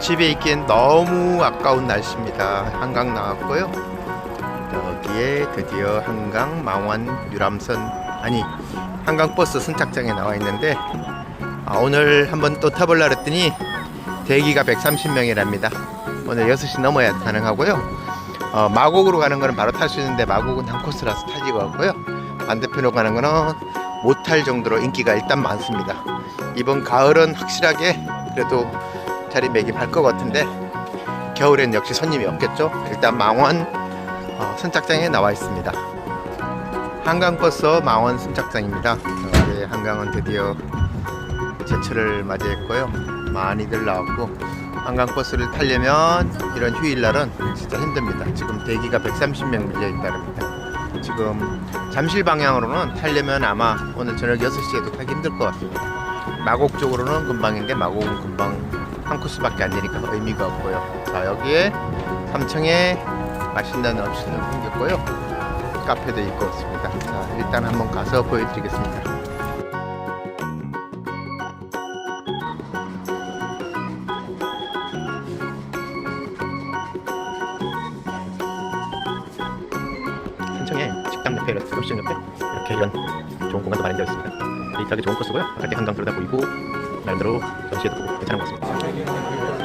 집에 있기엔 너무 아까운 날씨입니다. 한강 나왔고요. 여기에 드디어 한강 망원 유람선 아니 한강 버스 선착장에 나와 있는데 아, 오늘 한번 또 타볼라 그랬더니 대기가 130명이랍니다. 오늘 6시 넘어야 가능하고요. 어, 마곡으로 가는 거는 바로 탈 수 있는데 마곡은 한 코스라서 타지가 없고요. 반대편으로 가는 거는 못 탈 정도로 인기가 일단 많습니다. 이번 가을은 확실하게 그래도 자리매김할 것 같은데 겨울엔 역시 손님이 없겠죠. 일단 망원 어, 선착장에 나와 있습니다. 한강버스 망원 선착장입니다. 어, 이제 한강은 드디어 제철을 맞이했고요. 많이들 나왔고 한강버스를 타려면 이런 휴일날은 진짜 힘듭니다. 지금 대기가 130명 밀려 있다릅니다. 지금 잠실 방향으로는 타려면 아마 오늘 저녁 6시에도 타기 힘들 것 같습니다. 마곡 쪽으로는 금방인데 마곡은 금방 한 코스밖에 안 되니까 의미가 없고요. 자 여기에 3층에 맛있는 음식을 생겼고요. 카페도 있고 있습니다. 자 일단 한번 가서 보여드리겠습니다. 한층에 식당 옆에 이렇게 도시장 옆에 이렇게 이런 좋은 공간도 마련되어 있습니다. 데이트하기 좋은 코스고요. 바깥에 한강 들여다 보이고 나름대로 전시회도 보고 괜찮은 것 같습니다.